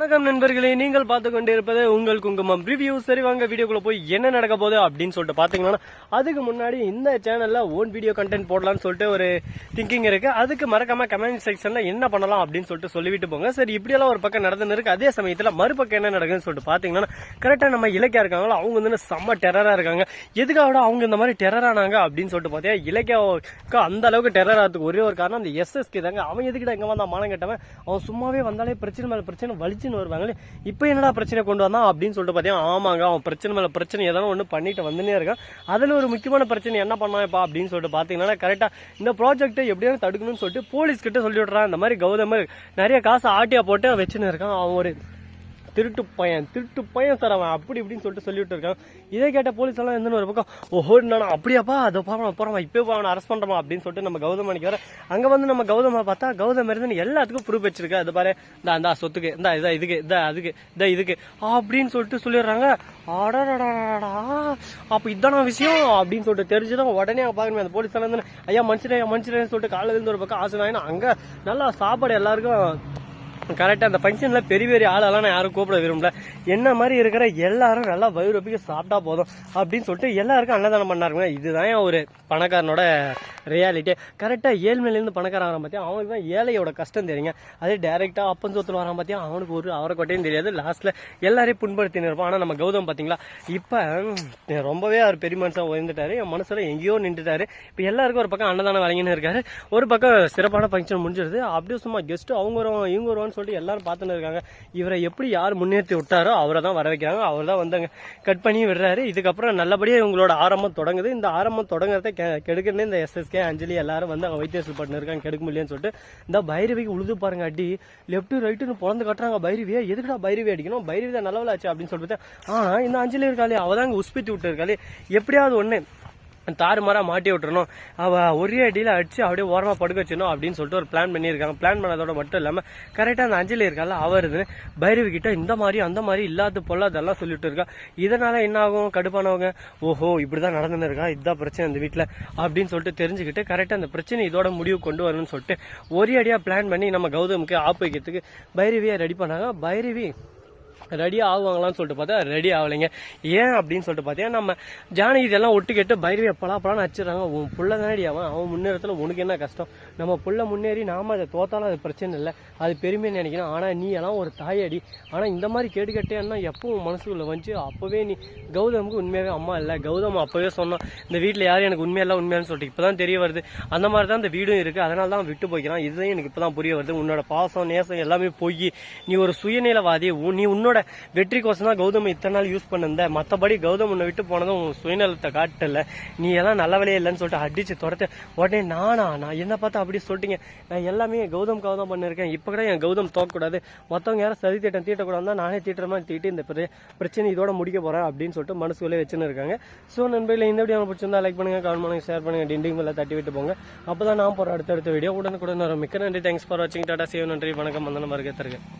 வணக்கம் நண்பர்களே நீங்கள் பார்த்து கொண்டிருப்பது உங்கள் குங்குமம் ரிவ்யூ சரி வாங்க வீடியோக்குள்ள போய் என்ன நடக்க போகுது அப்படின்னு சொல்லிட்டு பாத்தீங்கன்னா அதுக்கு முன்னாடி இந்த சேனல்ல ஓன் வீடியோ கண்டென்ட் போடலாம்னு சொல்லிட்டு ஒரு திங்கிங் இருக்கு. அதுக்கு மறக்காம கமெண்ட் செக்ஷன்ல என்ன பண்ணலாம் அப்படின்னு சொல்லிட்டு சொல்லிவிட்டு போங்க. சரி இப்படியெல்லாம் ஒரு பக்கம் நடந்துன்னு இருக்கு. அதே சமயத்துல மறுபக்கம் என்ன நடக்குதுன்னு சொல்லிட்டு பாத்தீங்கன்னா கரெக்டா நம்ம இலக்கியா இருக்காங்களோ அவங்க வந்து செம்ம டெரரா இருக்காங்க. எதுக்காக அவங்க இந்த மாதிரி டெரர் ஆனாங்க அப்படின்னு சொல்லிட்டு பார்த்தீங்கன்னா இலக்கியாவுக்கு அந்த அளவுக்கு டெரர் ஆகிறதுக்கு ஒரே ஒரு காரணம் அந்த எஸ்எஸ்கே தாங்க. அவன் எதுக்கிட்ட எங்க வந்தான்? மானம் கட்டவன். அவன் சும்மாவே வந்தாலே பிரச்சனை மேல பிரச்சனை வலிச்சுன்னு வருவாங்களே இப்போ என்னடா பிரச்சனை கொண்டு வந்தான் அப்படின்னு சொல்லிட்டு பார்த்தீங்கன்னா ஆமாங்க அவன் பிரச்சனை மேல பிரச்சனை ஏதாவது ஒன்று பண்ணிட்டு வந்துனே இருக்கான். அதில் ஒரு முக்கியமான பிரச்சனை என்ன பண்ணாப்பா அப்படின்னு சொல்லிட்டு பார்த்தீங்கன்னா கரெக்டாக இந்த ப்ராஜெக்ட்டை எப்படியாவது தடுக்கணும்னு சொல்லிட்டு போலீஸ் கிட்ட சொல்லி விட்றான் இந்த மாதிரி கௌதமர் நிறைய காசு ஆட்டியா போட்டு வச்சுன்னு இருக்கான். அவன் ஒரு திருட்டு பையன் திருட்டு பையன் சார் அவன் அப்படி இப்படின்னு சொல்லிட்டு சொல்லிட்டு இருக்கான். இதை கேட்ட போலீஸ் எல்லாம் எந்த ஒரு பக்கம் ஓஹோ நானா அப்படியாப்பா அதை போறான் போறான் இப்போ அவனை அரெஸ்ட் பண்றோமா அப்படின்னு சொல்லிட்டு நம்ம கௌதம் அன்னைக்கு வர அங்கே வந்து நம்ம கௌதமாக பார்த்தா கௌதம் இருந்து எல்லாத்துக்கும் ப்ரூஃப் வச்சிருக்கா. அது பாரு இந்த இந்த சொத்துக்கு இந்த இதா இதுக்கு இந்த அதுக்கு இந்த இதுக்கு அப்படின்னு சொல்லிட்டு சொல்லிடுறாங்க. அடடடடா அப்போ இதான விஷயம்? அப்படின்னு சொல்லிட்டு தெரிஞ்சுதான் உடனே பார்க்கணுமே அந்த போலீஸ் எல்லாம் ஐயா மனுஷனே ஐயா மனுஷனேன்னு சொல்லிட்டு காலையில் இருந்து ஒரு பக்கம் ஆசை வாங்கினா அங்கே நல்லா சாப்பாடு எல்லாருக்கும் கரெக்டாக அந்த ஃபங்க்ஷனில் பெரிய பெரிய ஆளெல்லாம் நான் யாரும் கூப்பிட விரும்பல. என்ன மாதிரி இருக்கிற எல்லாரும் நல்லா வயிறுப்பிக்க சாப்பிட்டா போதும் அப்படின்னு சொல்லிட்டு எல்லாருக்கும் அன்னதானம் பண்ணாருங்க. இதுதான் ஒரு பணக்காரனோட ரியாலிட்டி கரெக்டாக ஏழ்மையிலேருந்து பணக்காரன் வரான் பார்த்தியா அவனுக்கு தான் ஏழையோட கஷ்டம் தெரியுங்க. அதே டேரெக்டாக அப்பன் சொத்துல வரான் பார்த்தியா அவனுக்கு ஒரு அவரைக்கொட்டையும் தெரியாது. லாஸ்ட்டில் எல்லாரையும் புண்படுத்தின்னு இருப்பான். ஆனால் நம்ம கௌதம் பார்த்தீங்களா இப்போ ரொம்பவே அவர் பெரிய மனுஷன் உயர்ந்துட்டாரு. என் மனசில் எங்கேயோ நின்றுட்டாரு. இப்போ எல்லாருக்கும் ஒரு பக்கம் அன்னதானம் வழங்கின்னு இருக்காரு. ஒரு பக்கம் சிறப்பான ஃபங்க்ஷன் முடிஞ்சிருது. அப்படியே சும்மா கெஸ்ட்டு அவங்க வரும் இவங்க வருவான்னு சொல்லிட்டு எல்லாரும் பார்த்துன்னு இருக்காங்க. இவரை எப்படி யார் முன்னேற்றி விட்டாரோ அவரை தான் வர வைக்கிறாங்க அவர் தான் வந்தாங்க கட் பண்ணி விடுறாரு. இதுக்கப்புறம் நல்லபடியாக இவங்களோட ஆரம்பம் தொடங்குது. இந்த ஆரம்பம் தொடங்குறத கெ- கெடுக்கணும்னு இந்த எஸ்எஸ்கே அஞ்சலி எல்லாரும் வந்து அவங்க வைத்தியசல் பண்ணிருக்காங்க கெடுக்க முடியலன்னு சொல்லிட்டு. இந்த பைரவிக்கு உழுது பாருங்க அடி. லெஃப்ட் ரைட்டுன்னு பிறந்து கட்டுறாங்க. பைரவியை எதுக்குடா பைரவி அடிக்கணும்? பைரவி தான் நல்லவளாச்சு அப்படின்னு சொல்லிட்டு ஆனா இந்த அஞ்சலி இருக்காளே அவ தாங்க விட்டு இருக்காளே எப்படியாவது ஒன்று தாறுமாறா மாட்டி விட்டுறணும். அவ ஒரே அடியில அடிச்சு அப்படியே ஓரமா படுக்க வச்சிடணும் அப்படின்னு சொல்லிட்டு ஒரு பிளான் பண்ணியிருக்காங்க. பிளான் பண்ணதோட மட்டும் இல்லாம கரெக்டா அந்த அஞ்சலி இருக்கால அவர் பைரவி கிட்ட இந்த மாதிரி அந்த மாதிரி இல்லாத பொல்லாதெல்லாம் சொல்லிட்டு இருக்கா. இதனால என்ன ஆகும்? கடுப்பானவங்க ஓஹோ இப்படிதான் நடந்துன்னு இருக்கா? இதுதான் பிரச்சனை இந்த வீட்டுல அப்படின்னு சொல்லிட்டு தெரிஞ்சுக்கிட்டு கரெக்டா அந்த பிரச்சனை இதோட முடிவு கொண்டு வரணும்னு சொல்லிட்டு ஒரே அடியா பிளான் பண்ணி நம்ம கௌதமுக்கு ஆப்பு வைக்கிறதுக்கு பைரவியை ரெடி பண்ணாங்க. பைரவி ரெடி ஆகுவாங்களான்னு சொல்லிட்டு பார்த்தா ரெடி ஆகலைங்க. ஏன் அப்படின்னு சொல்லிட்டு பார்த்தீங்கன்னா நம்ம ஜானகி இதெல்லாம் ஒட்டு கேட்டு பைரவி எப்பலாம் அப்பலாம் வச்சிடறாங்க உன் புள்ள தானடி அவன் அவன் முன்னேறத்தில் உனக்கு என்ன கஷ்டம்? நம்ம புள்ள முன்னேறி நாம் அதை தோத்தாலும் அது பிரச்சனை இல்லை. அது பெருமையை நினைக்கணும் ஆனால் நீ எல்லாம் ஒரு தாயடி. ஆனால் இந்த மாதிரி கேட்டு கேட்டேன்னா எப்போ உன் மனசுக்குள்ளே வந்துச்சு அப்போவே நீ கௌதமுக்கு உண்மையாகவே அம்மா இல்லை. கௌதம் அப்போவே சொன்னான் இந்த வீட்டில் யாரும் எனக்கு உண்மையெல்லாம் உண்மையான்னு சொல்லிட்டு. இப்போ தான் தெரிய வருது. அந்த மாதிரி தான் இந்த வீடும் இருக்குது அதனால தான் விட்டு போய்க்கிறான். இதுதான் எனக்கு இப்போ தான் புரிய வருது. உன்னோட பாசம் நேசம் எல்லாமே போய். நீ ஒரு சுயநிலவாதி. நீ உன்னோட வெற்றிக்கோசம் தான் கௌதம் இத்தனை நாள் யூஸ் பண்ணிருந்த. மற்றபடி கௌதம் உன்னை விட்டு போனதும் உன் சுயநலத்தை காட்டல. நீ எல்லாம் நல்ல இல்லைன்னு சொல்லிட்டு அடிச்சு துரத்து. உடனே நானா? நான் என்ன பார்த்து அப்படி சொல்லிட்டீங்க. நான் எல்லாமே கௌதம்காக தான் பண்ணிருக்கேன். இப்போ கூட என் கௌதம் தோக்கக்கூடாது. மற்றவங்க யாரும் சதி திட்டம் தீட்டக்கூடாது நானே தீட்டுற மாதிரி தீட்டி இந்த பிர- பிரச்சனை இதோட முடிக்க போறேன் அப்படின்னு சொல்லிட்டு மனசுக்குள்ளே வச்சுன்னு இருக்காங்க. ஸோ நண்பர்களே இந்த வீடியோ பிடிச்சிருந்தா லைக் பண்ணுங்க கமெண்ட் பண்ணுங்க ஷேர் பண்ணுங்க டிண்டிங் மேலே தட்டி விட்டு போங்க. அப்போ தான் நான் போகிற அடுத்தடுத்த வீடியோ. உடனுக்குடன் வரும். மிக்க நன்றி. தேங்க்ஸ் ஃபார் வாட்சிங் டாடா சேவ் நன்றி. வணக்கம். வந்தன மருகத்தருக்கு